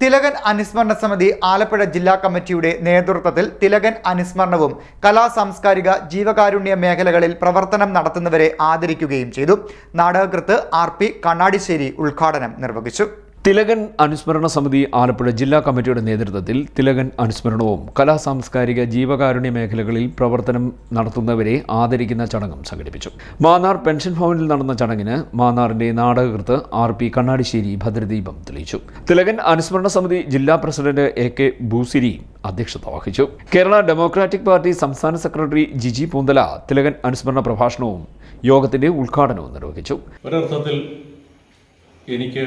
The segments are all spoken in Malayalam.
തിലകൻ അനുസ്മരണ സമിതി ആലപ്പുഴ ജില്ലാ കമ്മിറ്റിയുടെ നേതൃത്വത്തിൽ തിലകൻ അനുസ്മരണവും കലാ സാംസ്കാരിക ജീവകാരുണ്യ മേഖലകളിൽ പ്രവർത്തനം നടത്തുന്നവരെ ആദരിക്കുകയും ചെയ്തു. നാടകകൃത്ത് ആർ പി കണ്ണാടിശ്ശേരി ഉദ്ഘാടനം നിർവഹിച്ചു. തിലകൻ അനുസ്മരണ സമിതി ആലപ്പുഴ ജില്ലാ കമ്മിറ്റിയുടെ നേതൃത്വത്തിൽ തിലകൻ അനുസ്മരണവും കലാ സാംസ്കാരിക ജീവകാരുണ്യ മേഖലകളിൽ പ്രവർത്തനം നടത്തുന്നവരെ ആദരിക്കുന്ന ചടങ്ങും സംഘടിപ്പിച്ചു. മാന്നാർ പെൻഷൻ ഭവനിൽ നടന്ന ചടങ്ങിന് മാന്നാറിന്റെ നാടകകൃത്ത് ആർ പി കണ്ണാടിശ്ശേരി ഭദ്രദീപം തെളിയിച്ചു. തിലകൻ അനുസ്മരണ സമിതി ജില്ലാ പ്രസിഡന്റ് എ കെ ഭൂസിരി അധ്യക്ഷത വഹിച്ചു. കേരള ഡെമോക്രാറ്റിക് പാർട്ടി സംസ്ഥാന സെക്രട്ടറി ജിജി പൂന്തല തിലകൻ അനുസ്മരണ പ്രഭാഷണവും യോഗത്തിന്റെ ഉദ്ഘാടനവും നിർവഹിച്ചു. ഒരർത്ഥത്തിൽ എനിക്ക്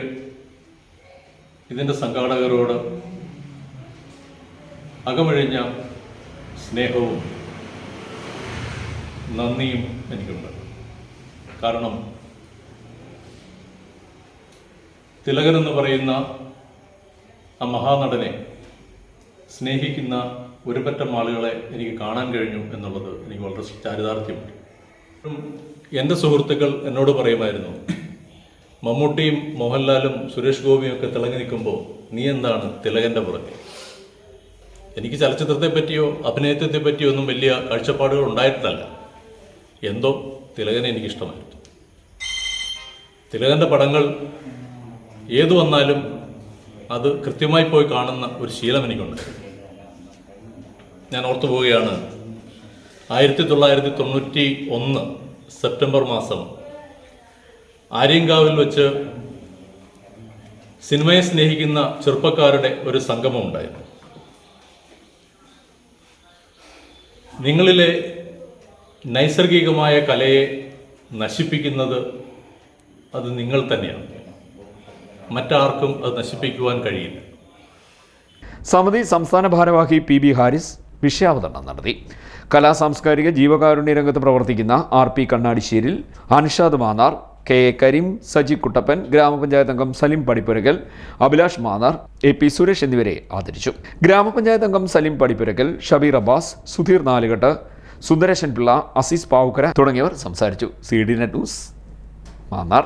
ഇതിന്റെ സംഘാടകരോട് അകമഴിഞ്ഞ സ്നേഹവും നന്ദിയും എനിക്കുണ്ട്. കാരണം തിലകൻ എന്ന് പറയുന്ന ആ മഹാനടനെ സ്നേഹിക്കുന്ന ഒരുപറ്റം ആളുകളെ എനിക്ക് കാണാൻ കഴിഞ്ഞു എന്നുള്ളത് എനിക്ക് വളരെ ചാരിതാർത്ഥ്യമുണ്ട്. എന്റെ സുഹൃത്തുക്കൾ എന്നോട് പറയുമായിരുന്നു മമ്മൂട്ടിയും മോഹൻലാലും സുരേഷ് ഗോപിയും ഒക്കെ തിളങ്ങി നിൽക്കുമ്പോൾ നീ എന്താണ് തിലകന്റെ പുറകെ? എനിക്ക് ചലച്ചിത്രത്തെ പറ്റിയോ അഭിനയത്തെ പറ്റിയോ ഒന്നും വലിയ കാഴ്ചപ്പാടുകൾ ഉണ്ടായിട്ടല്ല. എന്തോ തിലകനെ എനിക്കിഷ്ടമായിരുന്നു. തിലകന്റെ പടങ്ങൾ ഏതു വന്നാലും അത് കൃത്യമായി പോയി കാണുന്ന ഒരു ശീലം എനിക്കുണ്ട്. ഞാൻ ഓർത്തു പോവുകയാണ് ആയിരത്തി തൊള്ളായിരത്തി തൊണ്ണൂറ്റി ഒന്ന് സെപ്റ്റംബർ മാസം ആര്യങ്കാവിൽ വെച്ച് സിനിമയെ സ്നേഹിക്കുന്ന ചെറുപ്പക്കാരുടെ ഒരു സംഗമം ഉണ്ടായിരുന്നു. നിങ്ങളിലെ നൈസർഗികമായ കലയെ നശിപ്പിക്കുന്നത് അത് നിങ്ങൾ തന്നെയാണ്. മറ്റാർക്കും അത് നശിപ്പിക്കുവാൻ കഴിയില്ല. സമിതി സംസ്ഥാന ഭാരവാഹി പി ബി ഹാരിസ് വിഷയാവതരണം നടത്തി. കലാ സാംസ്കാരിക ജീവകാരുണ്യ രംഗത്ത് പ്രവർത്തിക്കുന്ന R P Kannadisseril Anshad Mannar K A Kareem Saji Kuttappan ഗ്രാമപഞ്ചായത്ത് അംഗം സലിം പടിപ്പുരകൽ അഭിലാഷ് മാന്നാർ എ പി സുരേഷ് എന്നിവരെ ആദരിച്ചു. ഗ്രാമപഞ്ചായത്ത് അംഗം സലിം പടിപ്പുരകൽ ഷബീർ അബ്ബാസ് സുധീർ നാലുകെട്ട് സുന്ദരേശൻ പിള്ള അസീസ് പാവുക്കര തുടങ്ങിയവർ സംസാരിച്ചു. C D net news Mannar.